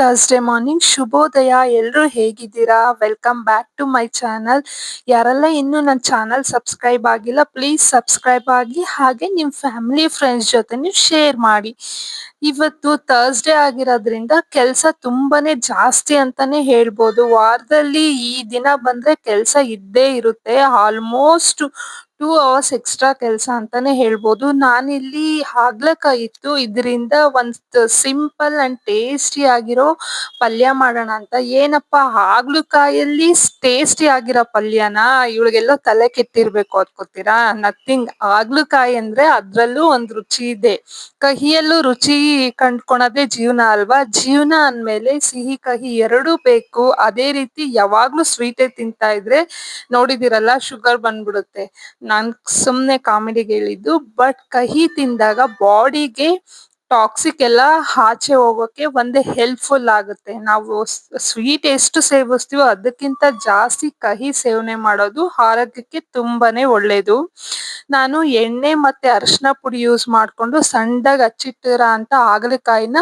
Thursday morning ಶುಭೋದಯ. ಎಲ್ಲರೂ ಹೇಗಿದ್ದೀರಾ? Welcome back to my channel ಯಾರೆಲ್ಲ ಇನ್ನೂ ನನ್ನ ಚಾನಲ್ ಸಬ್ಸ್ಕ್ರೈಬ್ ಆಗಿಲ್ಲ ಪ್ಲೀಸ್ ಸಬ್ಸ್ಕ್ರೈಬ್ ಆಗಿ ಹಾಗೆ ನಿಮ್ಮ ಫ್ಯಾಮಿಲಿ ಫ್ರೆಂಡ್ಸ್ ಜೊತೆ ನೀವು ಶೇರ್ ಮಾಡಿ. ಇವತ್ತು ಥರ್ಸ್ಡೇ ಆಗಿರೋದ್ರಿಂದ ಕೆಲಸ ತುಂಬಾನೇ ಜಾಸ್ತಿ ಅಂತಾನೆ ಹೇಳ್ಬೋದು. ವಾರದಲ್ಲಿ ಈ ದಿನ ಬಂದ್ರೆ ಕೆಲಸ ಇದ್ದೇ ಇರುತ್ತೆ. ಆಲ್ಮೋಸ್ಟ್ ಟೂ ಅವರ್ಸ್ ಎಕ್ಸ್ಟ್ರಾ ಕೆಲಸ ಅಂತಾನೆ ಹೇಳ್ಬೋದು. ನಾನಿಲ್ಲಿ ಹಾಗ್ಲಕಾಯಿ ಇತ್ತು ಇದರಿಂದ ಒಂದ್ ಸಿಂಪಲ್ ಅಂಡ್ ಟೇಸ್ಟಿ ಆಗಿರೋ ಪಲ್ಯ ಮಾಡೋಣ ಅಂತ. ಏನಪ್ಪಾ, ಹಾಗಲಕಾಯಲ್ಲಿ ಟೇಸ್ಟಿ ಆಗಿರೋ ಪಲ್ಯನ ಇವಳಿಗೆಲ್ಲೋ ತಲೆ ಕೆಟ್ಟಿರ್ಬೇಕು ಅದ್ಕೋತೀರಾ ನಥಿಂಗ್ ಹಾಗಲಕಾಯಿ ಅಂದ್ರೆ ಅದ್ರಲ್ಲೂ ಒಂದ್ ರುಚಿ ಇದೆ. ಕಹಿಯಲ್ಲೂ ರುಚಿ ಕಂಡ್ಕೊಳೋದೇ ಜೀವನ ಅಲ್ವಾ? ಜೀವನ ಅಂದ್ಮೇಲೆ ಸಿಹಿ, ಕಹಿ ಎರಡೂ ಬೇಕು. ಅದೇ ರೀತಿ ಯಾವಾಗ್ಲೂ ಸ್ವೀಟೇ ತಿಂತಾ ಇದ್ರೆ ನೋಡಿದಿರಲ್ಲ ಶುಗರ್ ಬಂದ್ಬಿಡುತ್ತೆ. ನಾನ್ ಸುಮ್ನೆ ಕಾಮಿಡಿಗೆ ಹೇಳಿದ್ದು ಬಟ್ ಕಹಿ ತಿಂದಾಗ ಬಾಡಿಗೆ ಟಾಕ್ಸಿಕ್ ಎಲ್ಲ ಆಚೆ ಹೋಗೋಕೆ ಒಂದೇ ಹೆಲ್ಪ್ಫುಲ್ ಆಗುತ್ತೆ. ನಾವು ಸ್ವೀಟ್ ಎಷ್ಟು ಸೇವಿಸ್ತೀವೋ ಅದಕ್ಕಿಂತ ಜಾಸ್ತಿ ಕಹಿ ಸೇವನೆ ಮಾಡೋದು ಆರೋಗ್ಯಕ್ಕೆ ತುಂಬಾನೇ ಒಳ್ಳೇದು. ನಾನು ಎಣ್ಣೆ ಮತ್ತೆ ಅರಿಶಿನ ಪುಡಿ ಯೂಸ್ ಮಾಡ್ಕೊಂಡು ಸಣ್ಣದಾಗಿ ಹಚ್ಚಿಟ್ಟಿರೋ ಅಂತ ಹಾಗಲಕಾಯಿನ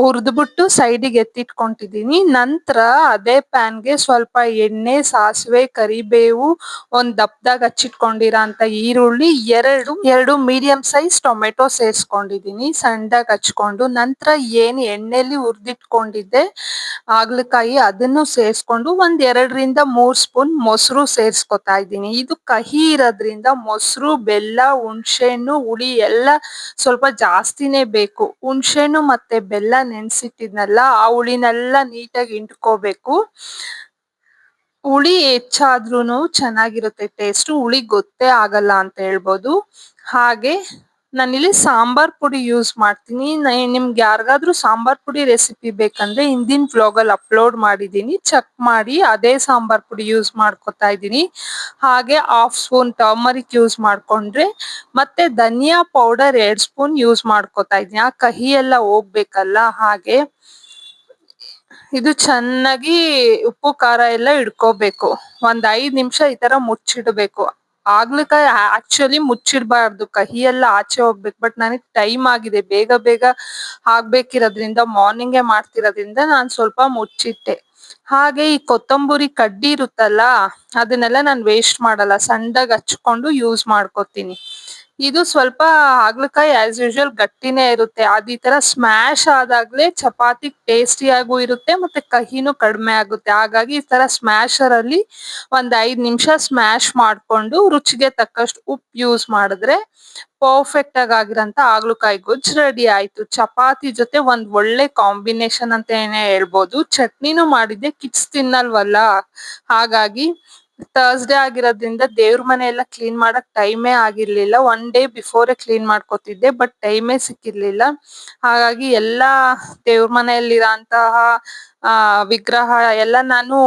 ಹುರಿದ್ಬಿಟ್ಟು ಸೈಡಿಗೆ ಎತ್ತಿಟ್ಕೊಂಡಿದೀನಿ ನಂತರ ಅದೇ ಪ್ಯಾನ್ಗೆ ಸ್ವಲ್ಪ ಎಣ್ಣೆ, ಸಾಸಿವೆ, ಕರಿಬೇವು ಒಂದು ದಪ್ಪದಾಗ ಹಚ್ಚಿಟ್ಕೊಂಡಿರೋ ಅಂತ ಈರುಳ್ಳಿ ಎರಡು ಎರಡು ಮೀಡಿಯಂ ಸೈಜ್ ಟೊಮೆಟೊ ಸೇರಿಸ್ಕೊಂಡಿದ್ದೀನಿ. ಸಣ್ಣದಾಗಿ ಹಚ್ಕೊಂಡು ನಂತರ ಏನ್ ಎಣ್ಣೆಲಿ ಹುರಿದಿಟ್ಕೊಂಡಿದ್ದೆ, ಹಾಗಲಕಾಯಿ ಅದನ್ನು ಸೇರಿಸ್ಕೊಂಡು ಒಂದ್ ಎರಡರಿಂದ ಮೂರ್ ಸ್ಪೂನ್ ಮೊಸರು ಸೇರಿಸ್ಕೊತಾ ಇದ್ದೀನಿ. ಇದು ಕಹಿ ಇರೋದ್ರಿಂದ ಮೊಸರು, ಬೆಲ್ಲ, ಹುಣಸೆಹಣ್ಣು, ಹುಳಿ ಎಲ್ಲ ಸ್ವಲ್ಪ ಜಾಸ್ತಿನೇ ಬೇಕು. ಹುಣಸೆಹಣ್ಣು ಮತ್ತೆ ಬೆಲ್ಲ ನೆನೆಸಿಟ್ಟಿದ್ನಲ್ಲ, ಆ ಹುಳಿನೆಲ್ಲ ನೀಟಾಗಿ ಇಂಟ್ಕೋಬೇಕು. ಹುಳಿ ಹೆಚ್ಚಾದ್ರೂ ಚೆನ್ನಾಗಿರುತ್ತೆ, ಟೇಸ್ಟ್ ಹುಳಿ ಗೊತ್ತೇ ಆಗಲ್ಲ ಅಂತ ಹೇಳ್ಬೋದು. ಹಾಗೆ ನಾನಿಲ್ಲಿ ಸಾಂಬಾರ್ ಪುಡಿ ಯೂಸ್ ಮಾಡ್ತೀನಿ. ನಿಮ್ಗೆ ಯಾರಿಗಾದ್ರೂ ಸಾಂಬಾರ್ ಪುಡಿ ರೆಸಿಪಿ ಬೇಕಂದ್ರೆ ಹಿಂದಿನ ವ್ಲಾಗ್ ಅಪ್ಲೋಡ್ ಮಾಡಿದ್ದೀನಿ ಚೆಕ್ ಮಾಡಿ ಅದೇ ಸಾಂಬಾರ್ ಪುಡಿ ಯೂಸ್ ಮಾಡ್ಕೊತಾ ಇದ್ದೀನಿ. ಹಾಗೆ ಹಾಫ್ ಸ್ಪೂನ್ ಟರ್ಮರಿಕ್ ಯೂಸ್ ಮಾಡ್ಕೊಂಡ್ರೆ ಮತ್ತೆ ಧನಿಯಾ ಪೌಡರ್ ಎರಡು ಸ್ಪೂನ್ ಯೂಸ್ ಮಾಡ್ಕೊತಾ ಇದ್ದೀನಿ. ಆ ಕಹಿ ಎಲ್ಲ ಹೋಗ್ಬೇಕಲ್ಲ, ಹಾಗೆ ಇದು ಚೆನ್ನಾಗಿ ಉಪ್ಪು, ಖಾರ ಎಲ್ಲ ಇಡ್ಕೋಬೇಕು ಒಂದ್ ಐದ್ ನಿಮಿಷ ಈ ತರ ಮುಚ್ಚಿಡ್ಬೇಕು. ಹಾಗಲಕಾಯಿ ಆಕ್ಚುಲಿ ಮುಚ್ಚಿಡ್ಬಾರ್ದು. ಕಹಿ ಎಲ್ಲ ಆಚೆ ಹೋಗ್ಬೇಕು. ಬಟ್ ನನಗೆ ಟೈಮ್ ಆಗಿದೆ. ಬೇಗ ಬೇಗ ಆಗ್ಬೇಕಿರೋದ್ರಿಂದ ಮಾರ್ನಿಂಗೇ ಮಾಡ್ತಿರೋದ್ರಿಂದ ನಾನ್ ಸ್ವಲ್ಪ ಮುಚ್ಚಿಟ್ಟೆ. ಹಾಗೆ ಈ ಕೊತ್ತಂಬರಿ ಕಡ್ಡಿ ಇರುತ್ತಲ್ಲ, ಅದನ್ನೆಲ್ಲ ನಾನ್ ವೇಸ್ಟ್ ಮಾಡಲ್ಲ. ಸಣ್ಣದಾಗಿ ಹಚ್ಕೊಂಡು ಯೂಸ್ ಮಾಡ್ಕೊತೀನಿ. ಇದು ಸ್ವಲ್ಪ ಹಾಗಲಕಾಯಿ ಆಸ್ ಯೂಶಲ್ ಗಟ್ಟಿನೇ ಇರುತ್ತೆ. ಅದ್ ಈ ತರ ಸ್ಮ್ಯಾಶ್ ಆದಾಗ್ಲೇ ಚಪಾತಿ ಟೇಸ್ಟಿಯಾಗೂ ಇರುತ್ತೆ ಮತ್ತೆ ಕಹಿನೂ ಕಡಿಮೆ ಆಗುತ್ತೆ. ಹಾಗಾಗಿ ಈ ತರ ಸ್ಮ್ಯಾಶರ್ ಅಲ್ಲಿ ಒಂದ್ ಐದ್ ನಿಮಿಷ ಸ್ಮ್ಯಾಶ್ ಮಾಡ್ಕೊಂಡು ರುಚಿಗೆ ತಕ್ಕಷ್ಟು ಉಪ್ಪು ಯೂಸ್ ಮಾಡಿದ್ರೆ ಪರ್ಫೆಕ್ಟ್ ಆಗಿ ಆಗಿರೋಂತ ಹಾಗಲಕಾಯಿ ಗೊಜ್ಜು ರೆಡಿ ಆಯ್ತು. ಚಪಾತಿ ಜೊತೆ ಒಂದ್ ಒಳ್ಳೆ ಕಾಂಬಿನೇಷನ್ ಅಂತಾನೆ ಹೇಳ್ಬೋದು. ಚಟ್ನಿನೂ ಮಾಡಿದ್ದೆ ಕಿಚ್ ತಿನ್ನಲ್ವಲ್ಲ? ಹಾಗಾಗಿ ಥರ್ಸ್ಡೇ ಆಗಿರೋದ್ರಿಂದ ದೇವ್ರ ಮನೆ ಎಲ್ಲ ಕ್ಲೀನ್ ಮಾಡಕ್ ಟೈಮೇ ಆಗಿರ್ಲಿಲ್ಲ. ಒನ್ ಡೇ ಬಿಫೋರೇ ಕ್ಲೀನ್ ಮಾಡ್ಕೊತಿದ್ದೆ ಬಟ್ ಟೈಮೇ ಸಿಕ್ಕಿರ್ಲಿಲ್ಲ. ಹಾಗಾಗಿ ಎಲ್ಲಾ ದೇವ್ರ ಮನೆಯಲ್ಲಿರೋಂತಹ ವಿಗ್ರಹ ಎಲ್ಲ ನಾನು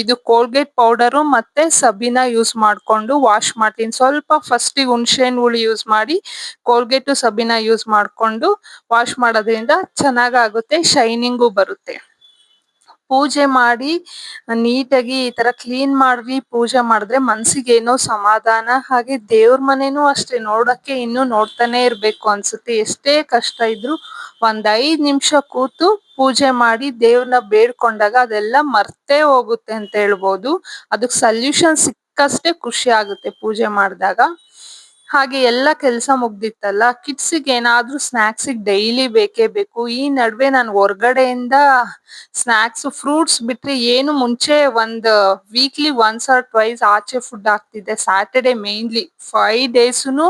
ಇದು ಕೋಲ್ಗೇಟ್ ಪೌಡರು ಮತ್ತೆ ಸಬೀನ ಯೂಸ್ ಮಾಡ್ಕೊಂಡು ವಾಶ್ ಮಾಡ್ತೀನಿ. ಸ್ವಲ್ಪ ಫಸ್ಟ್ ಹುಣಸೆಹಣ್ಣು ಹುಳಿ ಯೂಸ್ ಮಾಡಿ ಕೋಲ್ಗೇಟು ಸಬಿನ ಯೂಸ್ ಮಾಡ್ಕೊಂಡು ವಾಶ್ ಮಾಡೋದ್ರಿಂದ ಚೆನ್ನಾಗಾಗುತ್ತೆ ಶೈನಿಂಗು ಬರುತ್ತೆ. ಪೂಜೆ ಮಾಡಿ, ನೀಟಾಗಿ ಈ ತರ ಕ್ಲೀನ್ ಮಾಡಿ ಪೂಜೆ ಮಾಡಿದ್ರೆ ಮನ್ಸಿಗೆ ಏನೋ ಸಮಾಧಾನ, ಹಾಗೆ ದೇವ್ರ ಮನೆನೂ ಅಷ್ಟೇ, ನೋಡಕ್ಕೆ ಇನ್ನು ನೋಡ್ತಾನೆ ಇರ್ಬೇಕು ಅನ್ಸುತ್ತೆ. ಎಷ್ಟೇ ಕಷ್ಟ ಇದ್ರು ಒಂದ್ ಐದ್ ನಿಮಿಷ ಕೂತು ಪೂಜೆ ಮಾಡಿ ದೇವ್ರನ್ನ ಬೇಡ್ಕೊಂಡಾಗ ಅದೆಲ್ಲ ಮರ್ತೇ ಹೋಗುತ್ತೆ ಅಂತ ಹೇಳ್ಬೋದು. ಅದಕ್ ಸಲ್ಯೂಷನ್ ಸಿಕ್ಕಷ್ಟೇ ಖುಷಿ ಆಗುತ್ತೆ ಪೂಜೆ ಮಾಡಿದಾಗ. ಹಾಗೆ ಎಲ್ಲ ಕೆಲಸ ಮುಗ್ದಿತ್ತಲ್ಲ, ಕಿಡ್ಸಿಗೆ ಏನಾದ್ರೂ ಸ್ನಾಕ್ಸ್ ಡೈಲಿ ಬೇಕೇ ಬೇಕು. ಈ ನಡುವೆ ನಾನು ಹೊರಗಡೆಯಿಂದ ಸ್ನಾಕ್ಸ್, ಫ್ರೂಟ್ಸ್ ಬಿಟ್ರೆ ಏನು ಮುಂಚೆ ಒಂದ್ ವೀಕ್ಲಿ ಒನ್ಸ್ ಆರ್ ಟ್ವೈಸ್ ಆಚೆ ಫುಡ್ ಆಗ್ತಿದ್ದೆ ಸ್ಯಾಟರ್ಡೆ ಮೇನ್ಲಿ ಫೈವ್ ಡೇಸ್ನು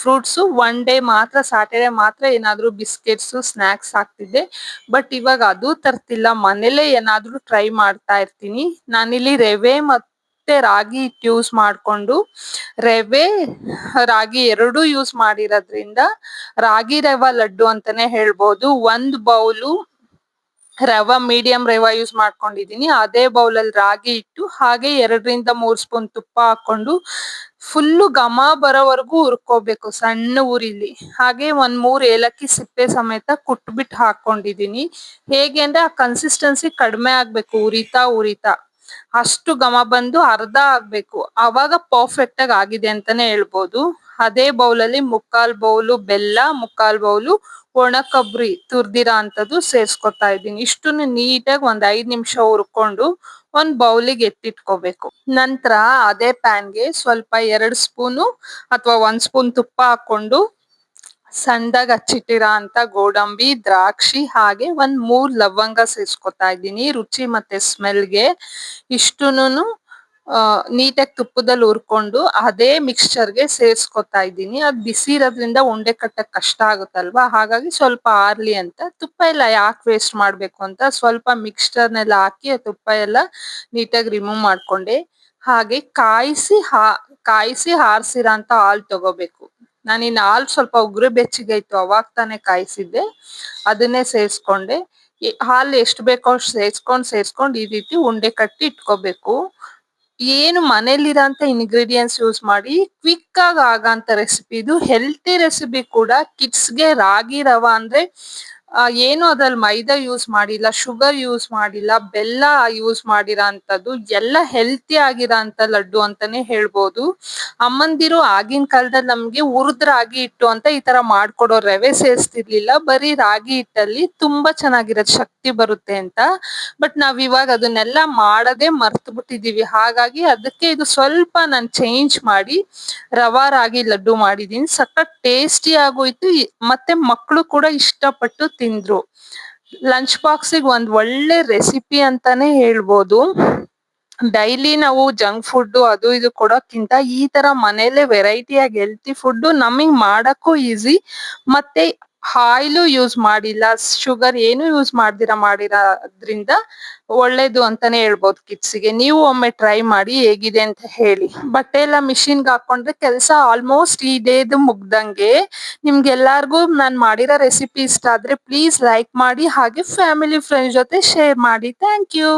ಫ್ರೂಟ್ಸ್, ಒನ್ ಡೇ ಮಾತ್ರ, ಸ್ಯಾಟರ್ಡೆ ಮಾತ್ರ ಏನಾದ್ರೂ ಬಿಸ್ಕೆಟ್ಸ್, ಸ್ನಾಕ್ಸ್ ಹಾಕ್ತಿದ್ದೆ. ಬಟ್ ಇವಾಗ ಅದು ತರ್ತಿಲ್ಲ. ಮನೇಲೆ ಏನಾದ್ರೂ ಟ್ರೈ ಮಾಡ್ತಾ ಇರ್ತೀನಿ. ನಾನಿಲ್ಲಿ ರವೆ ಮತ್ತೆ ರಾಗಿ ಹಿಟ್ಟು ಯೂಸ್ ಮಾಡ್ಕೊಂಡು, ರವೆ, ರಾಗಿ ಎರಡು ಯೂಸ್ ಮಾಡಿರೋದ್ರಿಂದ ರಾಗಿ ರವೆ ಲಡ್ಡು ಅಂತಾನೆ ಹೇಳ್ಬೋದು. ಒಂದ್ bowl rava medium rava use ಮಾಡ್ಕೊಂಡಿದೀನಿ ಅದೇ ಬೌಲ್ ಅಲ್ಲಿ ರಾಗಿ ಇಟ್ಟು, ಹಾಗೆ ಎರಡರಿಂದ ಮೂರ್ ಸ್ಪೂನ್ ತುಪ್ಪ ಹಾಕೊಂಡು ಫುಲ್ಲು ಘಮ ಬರೋವರೆಗೂ ಹುರ್ಕೋಬೇಕು, ಸಣ್ಣ ಊರಿಲಿ. ಹಾಗೆ ಒಂದ್ ಮೂರ್ ಏಲಕ್ಕಿ ಸಿಪ್ಪೆ ಸಮೇತ ಕುಟ್ಬಿಟ್ಟು ಹಾಕೊಂಡಿದೀನಿ ಹೇಗೆ ಅಂದ್ರೆ ಆ ಕನ್ಸಿಸ್ಟೆನ್ಸಿ ಕಡಿಮೆ ಆಗ್ಬೇಕು, ಉರಿತಾ ಉರಿತಾ. ಅಷ್ಟು ಘಮ ಬಂದು ಅರ್ಧ ಆಗ್ಬೇಕು. ಅವಾಗ ಪರ್ಫೆಕ್ಟ್ ಆಗಿ ಆಗಿದೆ ಅಂತಾನೆ ಹೇಳ್ಬೋದು. ಅದೇ ಬೌಲಲ್ಲಿ ಮುಕ್ಕಾಲ್ ಬೌಲು ಬೆಲ್ಲ, ಮುಕ್ಕಾಲ್ ಬೌಲು ಒಣ ಕೊಬ್ಬರಿ ತುರ್ದಿರೋ ಅಂತದ್ದು ಸೇರ್ಸ್ಕೊತಾ ಇದ್ದೀನಿ. ಇಷ್ಟನ್ನು ನೀಟಾಗಿ ಒಂದ್ ಐದ್ ನಿಮಿಷ ಹುರ್ಕೊಂಡು ಒಂದ್ ಬೌಲಿಗೆ ಎತ್ತಿಟ್ಕೋಬೇಕು. ನಂತರ ಅದೇ ಪ್ಯಾನ್ಗೆ ಸ್ವಲ್ಪ ಎರಡು ಸ್ಪೂನು ಅಥವಾ ಒಂದ್ ಸ್ಪೂನ್ ತುಪ್ಪ ಹಾಕೊಂಡು ಸಣ್ಣದಾಗಿ ಹಚ್ಚಿಟ್ಟಿರೋ ಅಂತ ಗೋಡಂಬಿ, ದ್ರಾಕ್ಷಿ ಹಾಗೆ ಒಂದ್ ಮೂರ್ ಲವಂಗ ಸೇರ್ಸ್ಕೊತಾ ಇದ್ದೀನಿ. ರುಚಿ ಮತ್ತೆ ಸ್ಮೆಲ್ಗೆ ಇಷ್ಟುನು ನೀಟಾಗಿ ತುಪ್ಪದಲ್ಲಿ ಹುರ್ಕೊಂಡು ಅದೇ ಮಿಕ್ಸ್ಚರ್ಗೆ ಸೇರ್ಸ್ಕೊತಾ ಇದ್ದೀನಿ. ಅದ್ ಬಿಸಿ ಇರೋದ್ರಿಂದ ಉಂಡೆ ಕಟ್ಟಕ್ ಕಷ್ಟ ಆಗುತ್ತಲ್ವಾ? ಹಾಗಾಗಿ ಸ್ವಲ್ಪ ಆರ್ಲಿ ಅಂತ ತುಪ್ಪ ಎಲ್ಲ ಯಾಕೆ ವೇಸ್ಟ್ ಮಾಡ್ಬೇಕು ಅಂತ ಸ್ವಲ್ಪ ಮಿಕ್ಸ್ಚರ್ನೆಲ್ಲ ಹಾಕಿ ಆ ತುಪ್ಪ ಎಲ್ಲ ನೀಟಾಗಿ ರಿಮೂವ್ ಮಾಡ್ಕೊಂಡೆ. ಹಾಗೆ ಕಾಯಿಸಿ ಹಾ, ಕಾಯಿಸಿ ಆರ್ಸಿರೋ ಅಂತ ಹಾಲ್ ತಗೋಬೇಕು. ನಾನು ಇನ್ನು ಹಾಲ್ ಸ್ವಲ್ಪ ಉಗುರು ಬೆಚ್ಚಗೆ ಇತ್ತು ಅವಾಗ ತಾನೇ ಕಾಯಿಸಿದ್ದೆ. ಅದನ್ನೇ ಸೇರಿಸ್ಕೊಂಡೆ. ಹಾಲು ಎಷ್ಟು ಬೇಕೋ ಅಷ್ಟು ಸೇರ್ಸ್ಕೊಂಡ್, ಸೇರಿಸ್ಕೊಂಡು ಈ ರೀತಿ ಉಂಡೆ ಕಟ್ಟಿ ಇಟ್ಕೋಬೇಕು. ಏನು ಮನೇಲಿರೋಂಥ ಇಂಗ್ರೀಡಿಯೆಂಟ್ಸ್ ಯೂಸ್ ಮಾಡಿ ಕ್ವಿಕ್ ಆಗಿ ಆಗಂತ ರೆಸಿಪಿ ಇದು ಹೆಲ್ತಿ ರೆಸಿಪಿ ಕೂಡ ಕಿಡ್ಸ್ಗೆ ರಾಗಿ ರವ ಅಂದ್ರೆ ಏನು ಅದ್ರಲ್ಲಿ ಮೈದಾ ಯೂಸ್ ಮಾಡಿಲ್ಲ ಶುಗರ್ ಯೂಸ್ ಮಾಡಿಲ್ಲ, ಬೆಲ್ಲ ಯೂಸ್ ಮಾಡಿರೋ ಎಲ್ಲ ಹೆಲ್ತಿ ಆಗಿರೋಂಥ ಲಡ್ಡು ಅಂತಾನೆ ಹೇಳ್ಬೋದು. ಅಮ್ಮಂದಿರು ಆಗಿನ ಕಾಲದಲ್ಲಿ ನಮ್ಗೆ ಹುರಿದ್ ರಾಗಿ ಹಿಟ್ಟು ಅಂತ ಈ ತರ ಮಾಡ್ಕೊಡೋ ರವೆ ಸೇರಿಸ್ತಿರ್ಲಿಲ್ಲ, ಬರೀ ರಾಗಿ ಹಿಟ್ಟಲ್ಲಿ ತುಂಬಾ ಚೆನ್ನಾಗಿರೋದು ಶಕ್ತಿ ಬರುತ್ತೆ ಅಂತ. ಬಟ್ ನಾವ್ ಇವಾಗ ಅದನ್ನೆಲ್ಲ ಮಾಡದೆ ಮರ್ತು ಬಿಟ್ಟಿದೀವಿ ಹಾಗಾಗಿ ಅದಕ್ಕೆ ಇದು ಸ್ವಲ್ಪ ನಾನು ಚೇಂಜ್ ಮಾಡಿ ರವಾ ರಾಗಿ ಲಡ್ಡು ಮಾಡಿದೀನಿ. ಸಖತ್ ಟೇಸ್ಟಿ ಆಗೋಯ್ತು. ಮತ್ತೆ ಮಕ್ಕಳು ಕೂಡ ಇಷ್ಟಪಟ್ಟು ತಿಂದ್ರು. ಲಂಚ್ ಬಾಕ್ಸಿಗೆ ಒಂದ್ ಒಳ್ಳೆ ರೆಸಿಪಿ ಅಂತಾನೆ ಹೇಳ್ಬೋದು. ಡೈಲಿ ನಾವು ಜಂಕ್ ಫುಡ್ ಅದು ಇದು ಕೊಡೋಕ್ಕಿಂತ ಈ ತರ ಮನೇಲೆ ವೆರೈಟಿ ಆಗಿ ಹೆಲ್ತಿ ಫುಡ್ ನಮಗ್ ಮಾಡಕ್ಕೂ ಈಸಿ ಮತ್ತೆ ಆಯಿಲು ಯೂಸ್ ಮಾಡಿಲ್ಲ ಶುಗರ್ ಏನು ಯೂಸ್ ಮಾಡ್ದಿರ ಮಾಡಿರೋದ್ರಿಂದ ಒಳ್ಳೇದು ಅಂತಾನೆ ಹೇಳ್ಬೋದು ಕಿಡ್ಸಿಗೆ ನೀವು ಒಮ್ಮೆ ಟ್ರೈ ಮಾಡಿ ಹೇಗಿದೆ ಅಂತ ಹೇಳಿ. ಬಟ್ಟೆ ಎಲ್ಲ ಮಿಷಿನ್ಗೆ ಹಾಕೊಂಡ್ರೆ ಕೆಲಸ ಆಲ್ಮೋಸ್ಟ್ ಇದೇದು ಮುಗ್ದಂಗೆ ನಿಮ್ಗೆಲ್ಲಾರ್ಗೂ ನಾನ್ ಮಾಡಿರೋ ರೆಸಿಪಿ ಇಷ್ಟ ಆದ್ರೆ ಪ್ಲೀಸ್ ಲೈಕ್ ಮಾಡಿ ಹಾಗೆ ಫ್ಯಾಮಿಲಿ ಫ್ರೆಂಡ್ಸ್ ಜೊತೆ ಶೇರ್ ಮಾಡಿ. Thank you